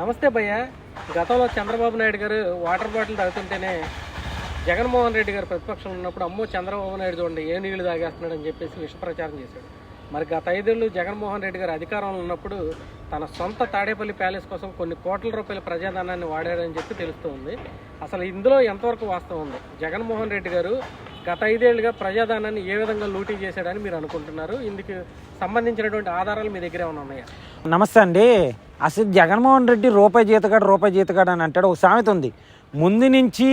నమస్తే భయ్య. గతంలో చంద్రబాబు నాయుడు గారు వాటర్ బాటిల్ తాగుతుంటేనే జగన్మోహన్ రెడ్డి గారు ప్రతిపక్షంలో ఉన్నప్పుడు అమ్మో చంద్రబాబు నాయుడు చూడండి ఏ నీళ్ళు తాగేస్తున్నాడు అని చెప్పేసి విషప్రచారం చేశాడు. మరి గత ఐదేళ్ళు జగన్మోహన్ రెడ్డి గారు అధికారంలో ఉన్నప్పుడు తన సొంత తాడేపల్లి ప్యాలెస్ కోసం కొన్ని కోట్ల రూపాయల ప్రజాధనాన్ని వాడాడని చెప్పి తెలుస్తుంది అసలు ఇందులో ఎంతవరకు వాస్తవం ఉంది? జగన్మోహన్ రెడ్డి గారు గత ఐదేళ్ళుగా ప్రజాధనాన్ని ఏ విధంగా లూటీ చేశాడని మీరు అనుకుంటున్నారు? ఇందుకు సంబంధించినటువంటి ఆధారాలు మీ దగ్గర ఏమైనా ఉన్నాయా? నమస్తే అండి. అసలు జగన్మోహన్ రెడ్డి రూపాయి జీతగాడు రూపాయి జీతగాడు అని అంటాడు. ఒక సామెత ఉంది. ముందు నుంచి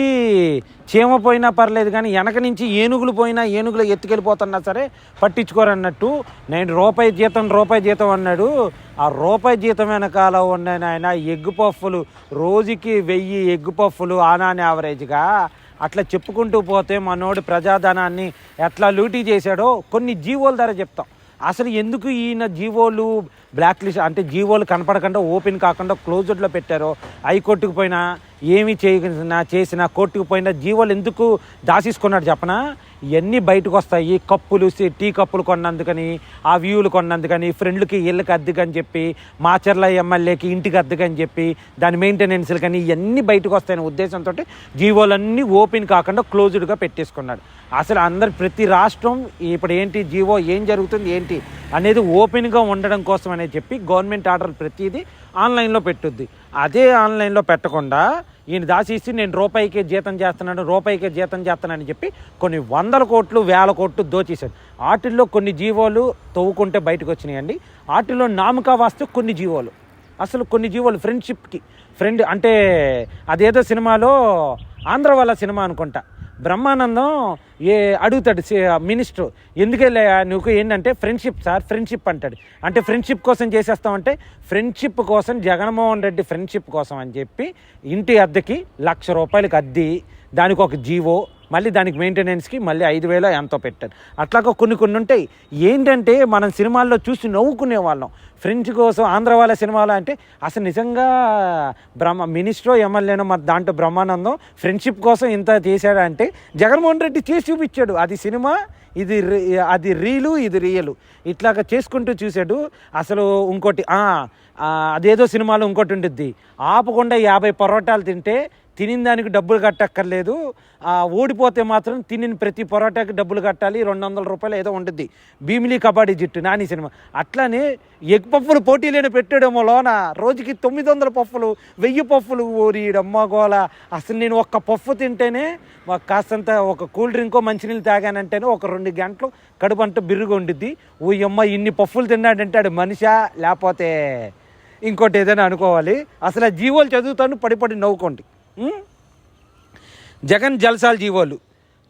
చీమ పోయినా పర్లేదు కానీ వెనక నుంచి ఏనుగులు పోయినా ఏనుగులు ఎత్తుకెళ్ళిపోతున్నా సరే పట్టించుకోరన్నట్టు నేను రూపాయి జీతం రూపాయి జీతం అన్నాడు. ఆ రూపాయి జీతం వెనకాల ఉన్న ఆయన ఎగ్గు పఫ్ఫులు రోజుకి వెయ్యి ఎగ్గు పఫ్ఫులు ఆనాని యావరేజ్గా అట్లా చెప్పుకుంటూ పోతే మనోడు ప్రజాధనాన్ని ఎట్లా లూటీ చేశాడో కొన్ని జీవోల ధర చెప్తాం. అసలు ఎందుకు ఈయన జీవోలు బ్లాక్ లిస్ట్ అంటే జీవోలు కనపడకుండా ఓపెన్ కాకుండా క్లోజ్డ్లో పెట్టారో హైకోర్టుకు పోయినా ఏమి చేయనా చేసినా కోర్టుకు పోయినా జీవోలు ఎందుకు దాసేసుకున్నాడు చెప్పనా? ఇవన్నీ బయటకు వస్తాయి కప్పులు టీ కప్పులు కొన్నందుకని ఆ వ్యూలు కొన్నందుకని ఫ్రెండ్లకి ఇళ్ళకి అద్దెకని చెప్పి మాచర్ల ఎమ్మెల్యేకి ఇంటికి అద్దెకని చెప్పి దాని మెయింటెనెన్స్లు కానీ ఇవన్నీ బయటకు వస్తాయనే ఉద్దేశంతో జీవోలన్నీ ఓపెన్ కాకుండా క్లోజ్డ్గా పెట్టేసుకున్నాడు. అసలు అందరు ప్రతి రాష్ట్రం ఇప్పుడు ఏంటి జీవో ఏం జరుగుతుంది ఏంటి అనేది ఓపెన్గా ఉండడం కోసం అనేది చెప్పి గవర్నమెంట్ ఆర్డర్ ప్రతిదీ ఆన్లైన్లో పెట్టుద్ది. అదే ఆన్లైన్లో పెట్టకుండా ఈయన దాసేసి నేను రూపాయికే జీతం చేస్తున్నాను రూపాయికే జీతం చేస్తున్నానని చెప్పి కొన్ని వందల కోట్లు వేల కోట్లు దోచేశాడు. వాటిల్లో కొన్ని జీవోలు తవ్వుకుంటే బయటకు వచ్చినాయండి. వాటిల్లో నామకా వాస్తు కొన్ని జీవోలు. అసలు కొన్ని జీవోలు ఫ్రెండ్షిప్కి ఫ్రెండ్ అంటే అదేదో సినిమాలో ఆంధ్ర వాళ్ళ సినిమా అనుకుంటా. బ్రహ్మానందం ఏ అడుగుతాడు మినిస్టర్ ఎందుకెళ్ళా నువ్వు ఏంటంటే ఫ్రెండ్షిప్ సార్ ఫ్రెండ్షిప్ అంటాడు. అంటే ఫ్రెండ్షిప్ కోసం చేసేస్తామంటే ఫ్రెండ్షిప్ కోసం జగన్మోహన్ రెడ్డి ఫ్రెండ్షిప్ కోసం అని చెప్పి ఇంటి అద్దెకి లక్ష రూపాయలకి అద్దె దానికి ఒక జీవో మళ్ళీ దానికి మెయింటెనెన్స్కి మళ్ళీ ఐదు వేల ఎంతో పెట్టారు. అట్లాగా కొన్ని కొన్ని ఉంటాయి. ఏంటంటే మనం సినిమాల్లో చూసి నవ్వుకునే వాళ్ళం. ఫ్రెండ్స్ కోసం ఆంధ్ర వాళ్ళ సినిమాలో అంటే అసలు నిజంగా బ్రహ్మ మినిస్ట్రో ఎమ్మెల్యేనో మన దాంట్లో బ్రహ్మానందం ఫ్రెండ్షిప్ కోసం ఇంత చేశాడంటే జగన్మోహన్ రెడ్డి చేసి చూపించాడు. అది సినిమా ఇది రి- అది రీలు ఇది రియలు. ఇట్లాగా చేసుకుంటూ చూశాడు. అసలు ఇంకోటి అదేదో సినిమాలో ఇంకోటి ఉంటుంది ఆపకుండా యాభై పరోటాలు తింటే తినిన దానికి డబ్బులు కట్టక్కర్లేదు. ఓడిపోతే మాత్రం తినిన ప్రతి పొరాటాకి డబ్బులు కట్టాలి. రెండు వందల రూపాయలు ఏదో ఉంటుంది భీమిలీ కబడ్డీ జిట్టు నాని సినిమా. అట్లానే ఎగ్ పప్పులు పోటీలేని పెట్టాడేమో లోన. రోజుకి తొమ్మిది వందల పప్పులు వెయ్యి పప్పులు ఓరియడమ్మ గోల. అసలు నేను ఒక్క పప్పు తింటేనే కాస్తంత ఒక కూల్ డ్రింకో మంచినీళ్ళు తాగానంటేనే ఒక రెండు గంటలు కడుపు అంతా బిర్రుగా ఉండిద్ది. ఓ అమ్మ ఇన్ని పప్పులు తిన్నాడంటే ఆడు మనిషా లేకపోతే ఇంకోటి ఏదైనా అనుకోవాలి. అసలు ఆ జీవోలు చదువుతాను పడిపడి నవ్వుకోండి. జగన్ జలసాల జీవోలు.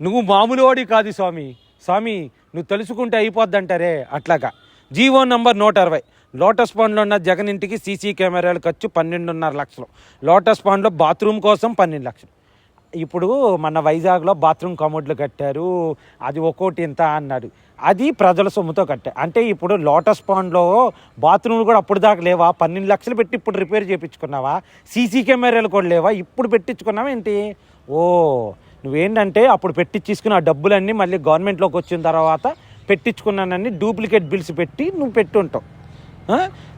నువ్వు మామూలు వాడి కాదు స్వామి. స్వామి నువ్వు తెలుసుకుంటే అయిపోద్దంటారే అట్లాగా. జీవో నంబర్ నూట అరవై. లోటస్ పాండ్లో ఉన్న జగన్ ఇంటికి సీసీ కెమెరాలు ఖర్చు పన్నెండున్నర లక్షలు. లోటస్ పాండ్లో బాత్రూమ్ కోసం పన్నెండు లక్షలు. ఇప్పుడు మన వైజాగ్లో బాత్రూమ్ కమోడ్లు కట్టారు. అది ఒక్కోటి ఇంత అన్నాడు. అది ప్రజల సొమ్ముతో కట్టారు అంటే ఇప్పుడు లోటస్ పాండ్లో బాత్రూమ్లు కూడా అప్పుడు దాకా లేవా? పన్నెండు లక్షలు పెట్టి ఇప్పుడు రిపేర్ చేయించుకున్నావా సీసీ కెమెరాలు కూడా లేవా? ఇప్పుడు పెట్టించుకున్నావా ఏంటి? ఓ నువ్వేంటంటే అప్పుడు పెట్టించుకున్న ఆ డబ్బులన్నీ మళ్ళీ గవర్నమెంట్లోకి వచ్చిన తర్వాత పెట్టించుకున్నానని డూప్లికేట్ బిల్స్ పెట్టి నువ్వు పెట్టుంటావు.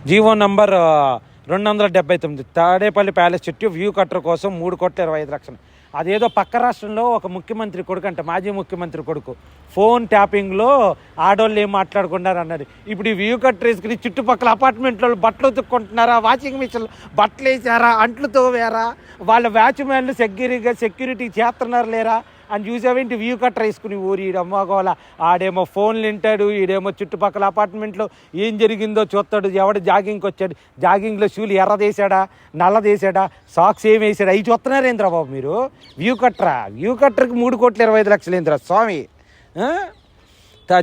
జీవో నంబర్ రెండు వందల డెబ్బై తొమ్మిది తాడేపల్లి ప్యాలెస్ చెట్టు వ్యూ కట్టర్ కోసం మూడు కోట్ల ఇరవై ఐదు లక్షలు. అదేదో పక్క రాష్ట్రంలో ఒక ముఖ్యమంత్రి కొడుకు అంట మాజీ ముఖ్యమంత్రి కొడుకు. ఫోన్ ట్యాపింగ్లో ఆడోళ్ళు ఏం మాట్లాడుకున్నారు అన్నారు ఇప్పుడు ఈ వ్యూ కట్ వేసుకుని చుట్టుపక్కల అపార్ట్మెంట్లో బట్టలు ఉతుక్కుంటున్నారా? వాషింగ్ మిషన్ బట్టలు వేసారా అంట్లు తోవారా? వాళ్ళ వాచ్మ్యాన్లు సెక్యూరిటీగా సెక్యూరిటీ చేస్తున్నారు లేరా? అని చూసావేంటి వ్యూ కట్టర్ వేసుకుని ఊరి ఈడమ్మగోల ఆడేమో ఫోన్లు వింటాడు ఈడేమో చుట్టుపక్కల అపార్ట్మెంట్లో ఏం జరిగిందో చూస్తాడు ఎవడు జాగింగ్కి వచ్చాడు జాగింగ్లో షూలు ఎర్రదేశాడా నల్లదేశాడా సాక్స్ ఏం వేసాడా అవి చూస్తున్నారేంద్రా బాబు మీరు? వ్యూ కట్టరా వ్యూ కట్టర్కి మూడు కోట్ల ఇరవై ఐదు లక్షలు ఏంద్రా స్వామి?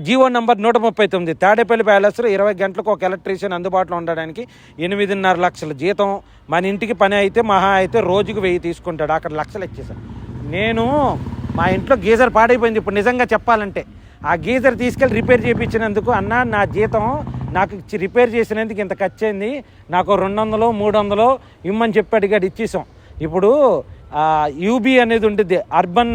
జీవో నంబర్ నూట ముప్పై తొమ్మిది. తాడేపల్లి ప్యాలెస్లో ఇరవై గంటలకు ఒక ఎలక్ట్రీషియన్ అందుబాటులో ఉండడానికి ఎనిమిదిన్నర లక్షల జీతం. మన ఇంటికి పని అయితే మహా అయితే రోజుకు వెయ్యి తీసుకుంటాడు. అక్కడ లక్షలు ఇచ్చేసాను నేను మా ఇంట్లో గీజర్ పాడైపోయింది. ఇప్పుడు నిజంగా చెప్పాలంటే ఆ గీజర్ తీసుకెళ్ళి రిపేర్ చేయించినందుకు అన్న నా జీతం నాకు రిపేర్ చేసినందుకు ఇంత ఖర్చు అయింది నాకు రెండు వందలు మూడు వందలు ఇమ్మని చెప్పి అడిగాడు ఇచ్చేసాం. ఇప్పుడు యూబీ అనేది ఉంటుంది అర్బన్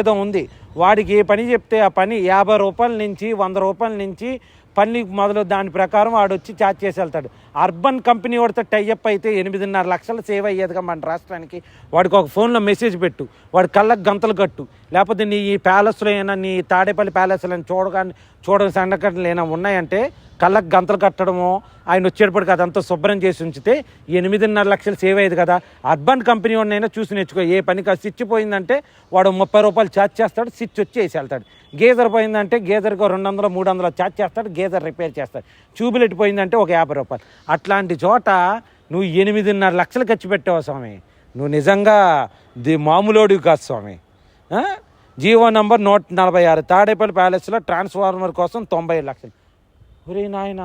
ఏదో ఉంది. వాడికి ఏ పని చెప్తే ఆ పని యాభై రూపాయల నుంచి వంద రూపాయల నుంచి పని మొదలు దాని ప్రకారం వాడు వచ్చి ఛార్జ్ చేసి వెళ్తాడు. అర్బన్ కంపెనీ వాడితో టైఅప్ అయితే ఎనిమిదిన్నర లక్షలు సేవ్ అయ్యేదిగా మన రాష్ట్రానికి. వాడికి ఒక ఫోన్లో మెసేజ్ పెట్టు. వాడి కళ్ళకు గంతలు కట్టు. లేకపోతే నీ ఈ ప్యాలెస్లో అయినా నీ తాడేపల్లి ప్యాలెస్లో చూడగానే చూడని సంఘటనలు ఏమైనా ఉన్నాయంటే కళ్ళకు గంతలు కట్టడము ఆయన వచ్చేటప్పటికి అదంతా శుభ్రం చేసి ఉంచితే ఎనిమిదిన్నర లక్షలు సేవ్ అయ్యేది కదా. అర్బన్ కంపెనీ వాడినైనా చూసి నేర్చుకో ఏ పనికి ఆ స్విచ్ పోయిందంటే వాడు ముప్పై రూపాయలు ఛార్జ్ చేస్తాడు స్విచ్ వచ్చి వేసి వెళ్తాడు. గేజర్ పోయిందంటే గేజర్కి రెండు వందలు మూడు వందలు ఛార్జ్ చేస్తాడు గేజర్ రిపేర్ చేస్తాడు. ట్యూబ్లెట్ పోయిందంటే ఒక యాభై రూపాయలు. అట్లాంటి చోట నువ్వు ఎనిమిదిన్నర లక్షలు ఖర్చు పెట్టావు స్వామి. నువ్వు నిజంగా ది మామూలోడివి కాదు స్వామి. జీవో నంబర్ నూట నలభై ఆరు. తాడేపల్లి ప్యాలెస్లో ట్రాన్స్ఫార్మర్ కోసం తొంభై లక్షలు. ఒరే నాయన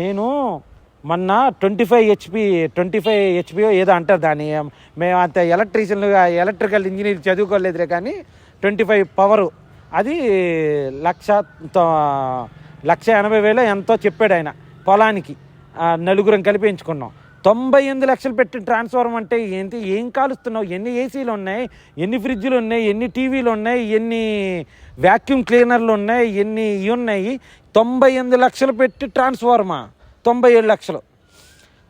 నేను మొన్న twenty five HP twenty five HPO ఏదో అంటారు దాన్ని. మేము అంత ఎలక్ట్రీషియన్ ఎలక్ట్రికల్ ఇంజనీర్ చదువుకోలేదురే కానీ ట్వంటీ ఫైవ్ పవరు. అది లక్ష లక్ష ఎనభై వేలు ఎంతో చెప్పాడు ఆయన పొలానికి. నలుగురం కలిపి ఎంచుకున్నాం. తొంభై ఎనిమిది లక్షలు పెట్టి ట్రాన్స్ఫార్మర్ అంటే ఏంటి? ఏం కాలుస్తున్నావు? ఎన్ని ఏసీలు ఉన్నాయి? ఎన్ని ఫ్రిడ్జ్లు ఉన్నాయి? ఎన్ని టీవీలు ఉన్నాయి? ఎన్ని వ్యాక్యూమ్ క్లీనర్లు ఉన్నాయి? ఎన్ని ఇవి ఉన్నాయి? తొంభై ఎనిమిది లక్షలు పెట్టి ట్రాన్స్ఫార్మా తొంభై ఏడు లక్షలు.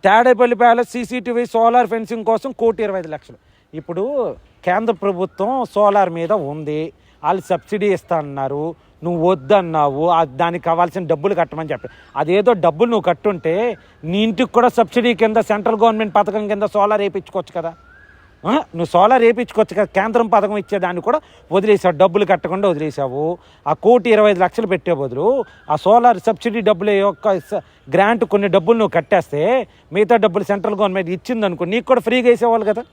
Tadepalli palace CCTV solar fencing కోసం కోటి ఇరవై ఐదు లక్షలు. ఇప్పుడు కేంద్ర ప్రభుత్వం సోలార్ మీద ఉంది. వాళ్ళు సబ్సిడీ ఇస్తా అన్నారు నువ్వు వద్దన్నావు దానికి కావాల్సిన డబ్బులు కట్టమని చెప్పి. అదేదో డబ్బులు నువ్వు కట్టుంటే నీ ఇంటికి కూడా సబ్సిడీ కింద సెంట్రల్ గవర్నమెంట్ పథకం కింద సోలార్ వేయించుకోవచ్చు కదా. నువ్వు సోలార్ వేయించుకోవచ్చు కదా కేంద్రం పథకం ఇచ్చేదాన్ని కూడా వదిలేసావు డబ్బులు కట్టకుండా వదిలేసావు. ఆ కోటి ఇరవై ఐదు లక్షలు పెట్టే బదులు ఆ సోలార్ సబ్సిడీ డబ్బులు యొక్క స- గ్రాంట్ కొన్ని డబ్బులు నువ్వు కట్టేస్తే మిగతా డబ్బులు సెంట్రల్ గవర్నమెంట్ ఇచ్చిందనుకో నీకు కూడా ఫ్రీగా వేసేవాళ్ళు కదా.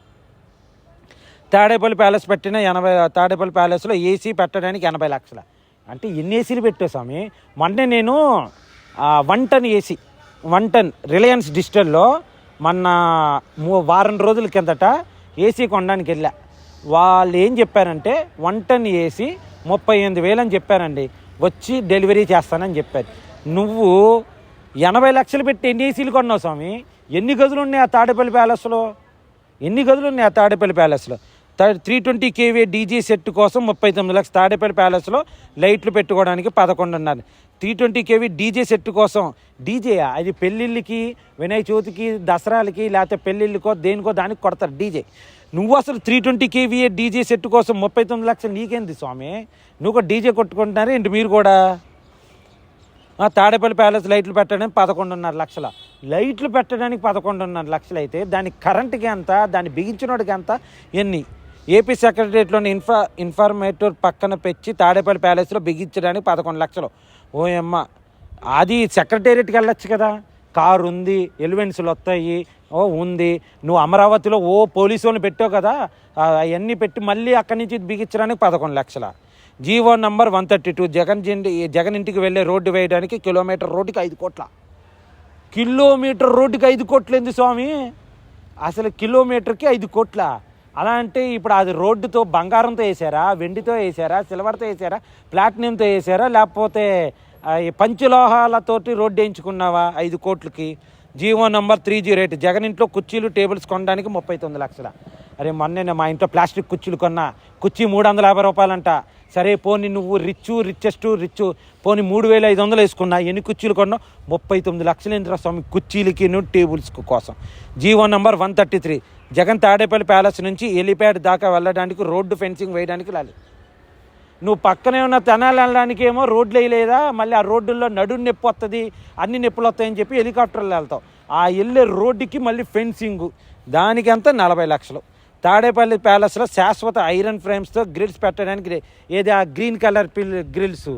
తాడేపల్లి ప్యాలెస్ పెట్టిన ఎనభై తాడేపల్లి ప్యాలెస్లో ఏసీ పెట్టడానికి ఎనభై లక్షల. అంటే ఎన్ని ఏసీలు పెట్టావు స్వామి? మొన్నే నేను one ton AC one ton Reliance డిజిటల్లో మొన్న వారం రోజుల కిందట ఏసీ కొనడానికి వెళ్ళా. వాళ్ళు ఏం చెప్పారంటే వన్ టన్ ఏసీ ముప్పై ఎనిమిది వేలు అని చెప్పారండి. వచ్చి డెలివరీ చేస్తానని చెప్పారు. నువ్వు ఎనభై లక్షలు పెట్టి ఎన్ని ఏసీలు కొన్నావు స్వామి? ఎన్ని గదులు ఉన్నాయి ఆ తాడేపల్లి ప్యాలెస్లో? ఎన్ని గదులు ఉన్నాయి ఆ తాడేపల్లి ప్యాలెస్లో? Three twenty KV DJ set కోసం ముప్పై తొమ్మిది లక్షలు తాడేపల్లి ప్యాలెస్లో లైట్లు పెట్టుకోవడానికి పదకొండున్నర. Three twenty KV DJ set కోసం డీజే అది పెళ్ళిళ్ళకి వినాయక చవితికి దసరాలకి లేకపోతే పెళ్ళిళ్ళకో దేనికో దానికి కొడతారు డీజే. నువ్వు అసలు three twenty KV DJ set కోసం ముప్పై తొమ్మిది లక్షలు నీకేంది స్వామి? నువ్వు కూడా డీజే కొట్టుకుంటున్నారు ఏంటి మీరు కూడా? ఆ తాడేపల్లి ప్యాలెస్ లైట్లు పెట్టడానికి పదకొండున్నర లక్షల. లైట్లు పెట్టడానికి పదకొండున్నర లక్షలు అయితే దాని కరెంట్కి ఎంత దాన్ని బిగించినోడికి ఎంత ఎన్ని? ఏపీ సెక్రటరియట్లోని ఇన్ఫా ఇన్ఫర్మేటర్ పక్కన పెంచి తాడేపల్లి ప్యాలెస్లో బిగించడానికి పదకొండు లక్షలు. ఓయమ్మ అది సెక్రటేరియట్కి వెళ్ళొచ్చు కదా. కారు ఉంది ఎలివెన్స్లు వస్తాయి ఓ ఉంది. నువ్వు అమరావతిలో ఓ పోలీసు వాళ్ళని పెట్టావు కదా అవన్నీ పెట్టి మళ్ళీ అక్కడి నుంచి బిగించడానికి పదకొండు లక్షల. GO number one thirty two Jagan జిండి Jagan ఇంటికి వెళ్ళే రోడ్డు వేయడానికి కిలోమీటర్ రోడ్డుకి ఐదు కోట్ల. కిలోమీటర్ రోడ్డుకి ఐదు కోట్లుంది స్వామి? అసలు కిలోమీటర్కి ఐదు కోట్ల. అలా అంటే ఇప్పుడు అది రోడ్డుతో బంగారంతో వేసారా వెండితో వేసారా సిల్వర్తో వేసారా ప్లాటినంతో వేసారా లేకపోతే ఈ పంచలోహాలతోటి రోడ్డు వేయించుకున్నావా ఐదు కోట్లకి? GO number three zero eight. Jagan ఇంట్లో కుర్చీలు టేబుల్స్ కొనడానికి ముప్పై తొమ్మిది లక్షల. అరే మొన్న మా ఇంట్లో ప్లాస్టిక్ కుర్చీలు కొన్నా. కుర్చీ మూడు వందల యాభై రూపాయలంట. సరే పోని నువ్వు రిచ్ రిచెస్ట్ రిచ్ పోనీ మూడు వేల ఐదు వందలు వేసుకున్నా. ఎన్ని కుర్చీలు కొన్నావు ముప్పై తొమ్మిది లక్షలు ఏంటి స్వామి కుర్చీలకి టేబుల్స్ కోసం. GO number one thirty three. Jagan Tadepalli palace నుంచి ఎలిప్యాడ్ దాకా వెళ్ళడానికి రోడ్డు ఫెన్సింగ్ వేయడానికి లాలి నువ్వు పక్కనే ఉన్న తెనాలి వెళ్ళడానికి ఏమో రోడ్లు వేయలేదా? మళ్ళీ ఆ రోడ్డుల్లో నడు నొప్పి వస్తుంది అన్ని నొప్పులు వస్తాయని చెప్పి హెలికాప్టర్లు వెళ్తావు. ఆ వెళ్ళే రోడ్డుకి మళ్ళీ ఫెన్సింగ్. దానికి అంతా నలభై లక్షలు. తాడేపల్లి ప్యాలెస్లో శాశ్వత ఐరన్ ఫ్రేమ్స్తో గ్రిల్స్ పెట్టడానికి ఏది ఆ గ్రీన్ కలర్ పిల్ గ్రిల్స్?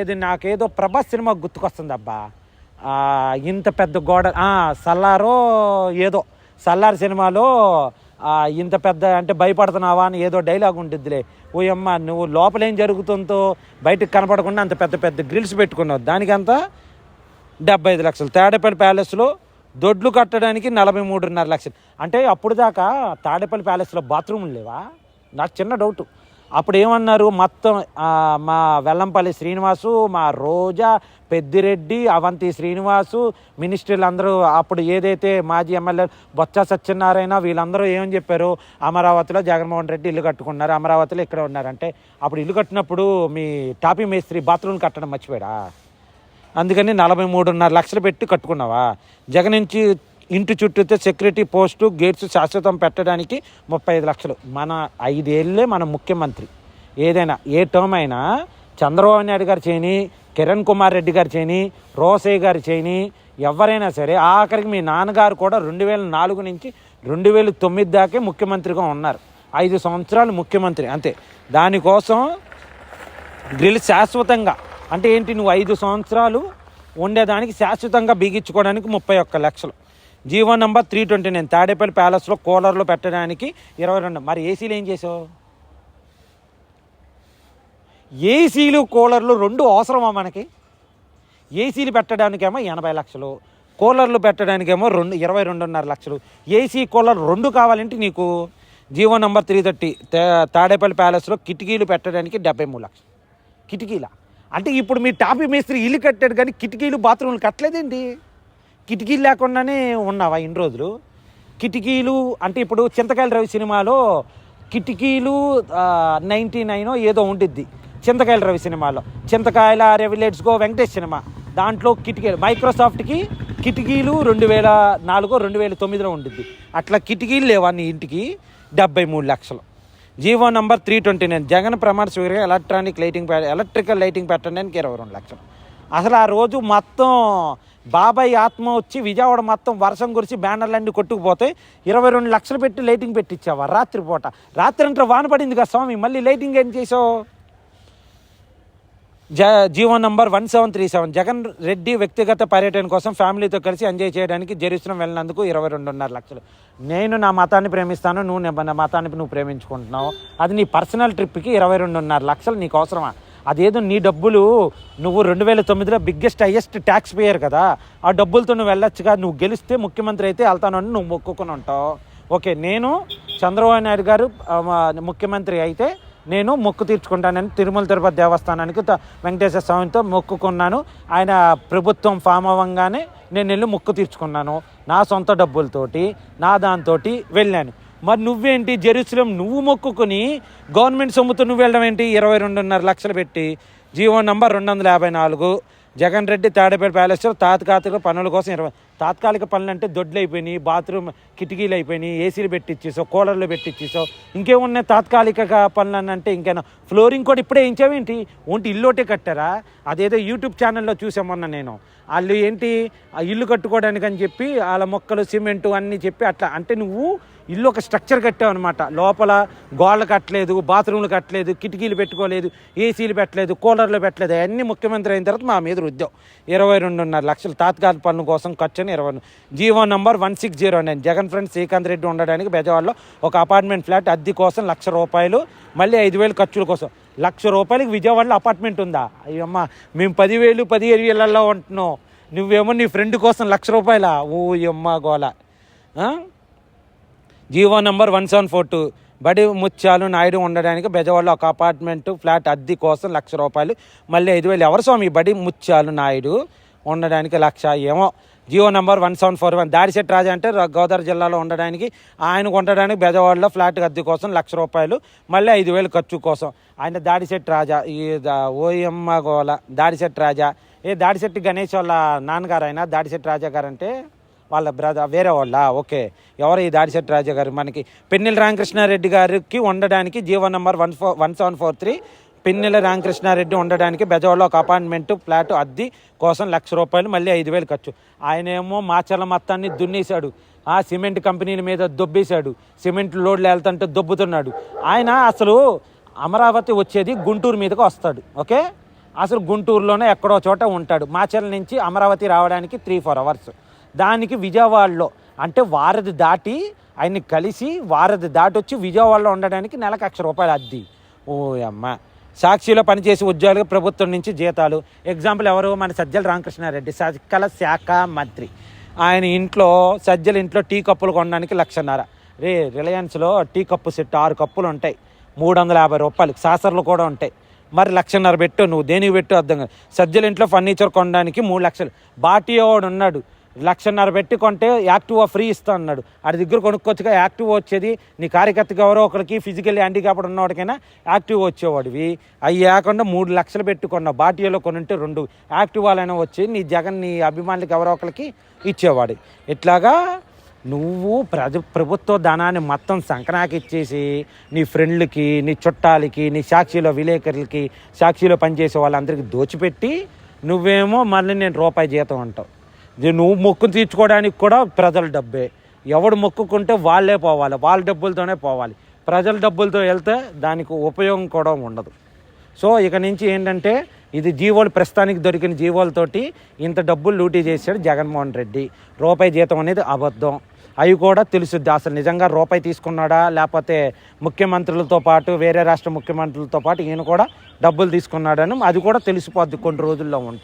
ఏది నాకేదో ప్రభాస్ సినిమా గుర్తుకొస్తుంది అబ్బా ఇంత పెద్ద గోడ సల్లారో ఏదో. సల్లార్ సినిమాలో ఇంత పెద్ద అంటే భయపడుతున్నావా అని ఏదో డైలాగ్ ఉంటుందిలే. ఓయమ్మ నువ్వు లోపల ఏం జరుగుతుందో బయటకు కనపడకుండా అంత పెద్ద పెద్ద గ్రిల్స్ పెట్టుకున్నావు. దానికంతా డెబ్బై ఐదు లక్షలు. తాడేపల్లి ప్యాలెస్లో దొడ్లు కట్టడానికి నలభై మూడున్నర లక్షలు. అంటే అప్పుడు దాకా తాడేపల్లి ప్యాలెస్లో బాత్రూములు లేవా? నాకు చిన్న డౌట్. అప్పుడు ఏమన్నారు మొత్తం మా వెల్లంపల్లి శ్రీనివాసు మా రోజా పెద్దిరెడ్డి అవంతి శ్రీనివాసు మినిస్టర్లు అందరూ అప్పుడు ఏదైతే మాజీ ఎమ్మెల్యే బొత్స సత్యనారాయణ వీళ్ళందరూ ఏమని చెప్పారు? అమరావతిలో జగన్మోహన్ రెడ్డి ఇల్లు కట్టుకున్నారు. అమరావతిలో ఇక్కడ ఉన్నారంటే అప్పుడు ఇల్లు కట్టినప్పుడు మీ టాపీ మేస్త్రి బాత్రూమ్ కట్టడం మర్చిపోయాడా? అందుకని నలభై మూడున్నర లక్షలు పెట్టి కట్టుకున్నావా? జగన్ నుంచి ఇంటి చుట్టూతో సెక్యూరిటీ పోస్టు గేట్స్ శాశ్వతం పెట్టడానికి ముప్పై ఐదు లక్షలు. మన ఐదేళ్ళే మన ముఖ్యమంత్రి. ఏదైనా ఏ టర్మ్ అయినా చంద్రబాబు నాయుడు గారు చేయని కిరణ్ కుమార్ రెడ్డి గారు చేయని రోసయ్య గారు చేయని ఎవరైనా సరే ఆఖరికి మీ నాన్నగారు కూడా రెండు వేల నాలుగు నుంచి రెండు వేల తొమ్మిది దాకే ముఖ్యమంత్రిగా ఉన్నారు. ఐదు సంవత్సరాలు ముఖ్యమంత్రి అంతే. దానికోసం గ్రిల్ శాశ్వతంగా అంటే ఏంటి నువ్వు ఐదు సంవత్సరాలు ఉండేదానికి శాశ్వతంగా బిగించుకోవడానికి ముప్పై ఒక్క లక్షలు. GO number three twenty nine Tadepalli ప్యాలెస్లో కూలర్లో పెట్టడానికి ఇరవై రెండు. మరి ఏసీలు ఏం చేసావు? ఏసీలు కూలర్లు రెండు అవసరమా మనకి? ఏసీలు పెట్టడానికేమో ఎనభై లక్షలు కూలర్లు పెట్టడానికేమో రెండు ఇరవై రెండున్నర లక్షలు. ఏసీ కూలర్ రెండు కావాలంటే నీకు GO number three thirty Tadepalli ప్యాలెస్లో కిటికీలు పెట్టడానికి డెబ్బై మూడు లక్షలు. కిటికీల? అంటే ఇప్పుడు మీ టాపీ మేస్త్రి ఇల్లు కట్టాడు కానీ కిటికీలు బాత్రూమ్లు కట్టలేదేంటి? కిటికీలు లేకుండానే ఉన్నావా ఇన్ని రోజులు? కిటికీలు అంటే ఇప్పుడు చింతకాయల రవి సినిమాలో కిటికీలు నైంటీ నైన్ ఏదో ఉండిద్ది. చింతకాయల రవి సినిమాలో. Chintakayala Ravi let's go Venkatesh cinema. దాంట్లో కిటికీలు మైక్రోసాఫ్ట్కి కిటికీలు రెండు వేల నాలుగో రెండు వేల తొమ్మిదిలో ఉండిద్ది. అట్లా కిటికీలు లేవా నీ ఇంటికి? డెబ్బై మూడు లక్షలు. GO number three twenty nine. Jagan ప్రమాణ స్వీకరణ ఎలక్ట్రానిక్ లైటింగ్ ఎలక్ట్రికల్ లైటింగ్ పెట్టడానికి ఇరవై రెండు లక్షలు. అసలు ఆ రోజు మొత్తం బాబాయ్ ఆత్మ వచ్చి విజయవాడ మొత్తం వర్షం కురిసి బ్యానర్లన్నీ కొట్టుకుపోతే ఇరవై రెండు లక్షలు పెట్టి లైటింగ్ పెట్టించావా రాత్రిపూట రాత్రి అంటే వాన పడింది కదా స్వామి మళ్ళీ లైటింగ్ ఏం చేసావు? జ GO number one seven three seven. Jagan Reddy వ్యక్తిగత పర్యటన కోసం ఫ్యామిలీతో కలిసి ఎంజాయ్ చేయడానికి జెరూసలం వెళ్ళినందుకు ఇరవై రెండున్నర లక్షలు. నేను నా మతాన్ని ప్రేమిస్తాను నువ్వు నా- నా మతాన్ని నువ్వు ప్రేమించుకుంటున్నావు. అది నీ పర్సనల్ ట్రిప్కి ఇరవై రెండున్నర లక్షలు నీకు అవసరమా? అదేదో నీ డబ్బులు నువ్వు రెండు వేల తొమ్మిదిలో బిగ్గెస్ట్ హయ్యెస్ట్ ట్యాక్స్ పేయర్ కదా. ఆ డబ్బులతో నువ్వు వెళ్ళొచ్చుగా. నువ్వు గెలిస్తే ముఖ్యమంత్రి అయితే వెళ్తానని నువ్వు మొక్కుకొని ఉంటావు. ఓకే నేను చంద్రబాబు నాయుడు గారు ముఖ్యమంత్రి అయితే నేను మొక్కు తీర్చుకుంటానని తిరుమల తిరుపతి దేవస్థానానికి వెంకటేశ్వర స్వామితో మొక్కుకున్నాను. ఆయన ప్రభుత్వం ఫామ్ అవ్వంగానే నేను వెళ్ళి మొక్కు తీర్చుకున్నాను. నా సొంత డబ్బులతోటి నా దాంతో వెళ్ళాను. మరి నువ్వేంటి జెరూసలం నువ్వు మొక్కుకొని గవర్నమెంట్ సొమ్ముతో నువ్వు వెళ్ళడం ఏంటి? ఇరవై రెండున్నర లక్షలు పెట్టి జీవో నంబర్ రెండు వందల యాభై నాలుగు జగన్ రెడ్డి తాడేపేట ప్యాలెస్లో తాత్కాలిక పనుల కోసం ఇరవై తాత్కాలిక పనులు అంటే దొడ్లు అయిపోయినాయి బాత్రూమ్ కిటికీలు అయిపోయినాయి ఏసీలు పెట్టిచ్చేసావు కూలర్లు పెట్టిచ్చేసావు ఇంకేమున్నాయి తాత్కాలిక పనులు అని అంటే ఇంకేనా? ఫ్లోరింగ్ కూడా ఇప్పుడే వేయించావేంటి? ఒంటి ఇల్లు ఒకటే కట్టారా? అదేదో యూట్యూబ్ ఛానల్లో చూసామన్నా నేను. వాళ్ళు ఏంటి ఆ ఇల్లు కట్టుకోవడానికి అని చెప్పి వాళ్ళ మొక్కలు సిమెంటు అన్నీ చెప్పి అట్లా అంటే నువ్వు ఇల్లు ఒక స్ట్రక్చర్ కట్టావు అనమాట లోపల గోడలు కట్టలేదు బాత్రూమ్లు కట్టలేదు కిటికీలు పెట్టుకోలేదు ఏసీలు పెట్టలేదు కూలర్లు పెట్టలేదు అవన్నీ ముఖ్యమంత్రి అయిన తర్వాత మా మీద రుద్దాం ఇరవై రెండున్నర లక్షలు తాత్కాలిక పనుల కోసం ఖర్చు అని ఇరవై GO number one six zero nine. Jagan friend Srikanth Reddy ఉండడానికి బెజవాడలో ఒక అపార్ట్మెంట్ ఫ్లాట్ అద్దె కోసం లక్ష రూపాయలు మళ్ళీ ఐదు వేలు ఖర్చుల కోసం. లక్ష రూపాయలకి విజయవాడలో అపార్ట్మెంట్ ఉందా? అయ్యమ్మ మేము పదివేలు పదిహేను వేలల్లో ఉంటున్నాం. నువ్వేమో నీ ఫ్రెండ్ కోసం లక్ష రూపాయల? ఓ అమ్మ గోల GO number one seven four two. Budi Mutyalu Naidu ఉండడానికి బెజవాడలో ఒక అపార్ట్మెంట్ ఫ్లాట్ అద్దె కోసం లక్ష రూపాయలు. మళ్ళీ ఐదు వేలు ఎవరు స్వామి? బడి ముత్యాలు నాయుడు ఉండడానికి లక్ష. ఏమో. GO number one seven four one. Dadisetti Raja అంటే గోదావరి జిల్లాలో ఉండడానికి ఆయనకు ఉండడానికి బెజవాడలో ఫ్లాట్ అద్దె కోసం లక్ష రూపాయలు. మళ్ళీ ఐదు వేలు ఖర్చు కోసం. ఆయన దాడిశెట్ రాజా. ఈ ఓయమ్మ గోల దాడిశెట్ రాజా. ఏ దాడిశెట్టి గణేష్ వాళ్ళ నాన్నగారు ఆయన. దాడిశెట్ రాజా గారు అంటే వాళ్ళ బ్రదర్ వేరే వాళ్ళ? ఓకే. ఎవరు ఈ దాడిశెట్టి రాజా గారు? మనకి పెన్నెల రామకృష్ణారెడ్డి గారికి ఉండడానికి GO number one four one seven four three. Pinnelli Ramakrishna Reddy ఉండడానికి బెజవాడలో ఒక అపార్ట్మెంట్ ఫ్లాట్ అద్దె కోసం లక్ష రూపాయలు మళ్ళీ ఐదు వేలు ఖర్చు. ఆయనేమో మాచల మొత్తాన్ని దున్నేశాడు. ఆ సిమెంట్ కంపెనీల మీద దొబ్బేశాడు. సిమెంట్ లోడ్లు వెళ్తుంటే దొబ్బుతున్నాడు. ఆయన అసలు అమరావతి వచ్చేది గుంటూరు మీదకి వస్తాడు. ఓకే? అసలు గుంటూరులోనే ఎక్కడో చోట ఉంటాడు. మాచల్ నుంచి అమరావతి రావడానికి త్రీ ఫోర్ అవర్స్ దానికి విజయవాడలో. అంటే వారధి దాటి ఆయన్ని కలిసి వారధి దాటి వచ్చి విజయవాడలో ఉండడానికి నెలకు లక్ష రూపాయలు అద్ది. ఓ అమ్మ. సాక్షిలో పనిచేసి ఉద్యోగులకు ప్రభుత్వం నుంచి జీతాలు. ఎగ్జాంపుల్ ఎవరు? మన సజ్జల రామకృష్ణారెడ్డి సకల శాఖ మంత్రి. ఆయన ఇంట్లో సజ్జల ఇంట్లో టీ కప్పులు కొనడానికి లక్షన్నర. రే రిలయన్స్లో టీ కప్పు సెట్ ఆరు కప్పులు ఉంటాయి. మూడు వందల యాభై రూపాయలు. సాసర్లు కూడా ఉంటాయి. మరి లక్షన్నర పెట్టు నువ్వు దేనికి పెట్టు అర్థం కాదు. సజ్జల ఇంట్లో ఫర్నిచర్ కొనడానికి మూడు లక్షలు. బాటియోడు ఉన్నాడు. లక్షన్నర పెట్టి కొంటే యాక్టివా ఫ్రీ ఇస్తా అన్నాడు. ఆడి దగ్గర కొనుక్కొచ్చుగా యాక్టివ్ వచ్చేది. నీ కార్యకర్తకి ఎవరో ఒకరికి ఫిజికల్ హ్యాండిక్యాప్డ్ ఉన్నవాడికైనా యాక్టివ్ వచ్చేవాడివి. అవి కాకుండా మూడు లక్షలు పెట్టుకున్న బాటియాలో కొనుంటే రెండు యాక్టివాలైనా వచ్చి నీ జగన్ నీ అభిమానులకి ఎవరో ఒకరికి ఇచ్చేవాడు. ఇట్లాగా నువ్వు ప్రజ ప్రభుత్వ ధనాన్ని మొత్తం సంకనాకి ఇచ్చేసి నీ ఫ్రెండ్లకి నీ చుట్టాలకి నీ సాక్షిలో విలేకరులకి సాక్షిలో పనిచేసే వాళ్ళందరికీ దోచిపెట్టి నువ్వేమో మళ్ళీ నేను రూపాయి జీతం అంటావు. నువ్వు మొక్కు తీర్చుకోవడానికి కూడా ప్రజల డబ్బే. ఎవడు మొక్కుకుంటే వాళ్ళే పోవాలి వాళ్ళ డబ్బులతోనే పోవాలి. ప్రజల డబ్బులతో వెళ్తే దానికి ఉపయోగం కూడా ఉండదు. సో ఇక నుంచి ఏంటంటే ఇది జీవోలు ప్రస్తుతానికి దొరికిన జీవోలతోటి ఇంత డబ్బులు లూటీ చేశాడు జగన్మోహన్ రెడ్డి. రూపాయి జీతం అనేది అబద్ధం. అవి కూడా తెలుసుద్ది. అసలు నిజంగా రూపాయి తీసుకున్నాడా లేకపోతే ముఖ్యమంత్రులతో పాటు వేరే రాష్ట్ర ముఖ్యమంత్రులతో పాటు ఈయన కూడా డబ్బులు తీసుకున్నాడని అది కూడా తెలిసిపోద్ది కొన్ని రోజుల్లో ఉంటుంది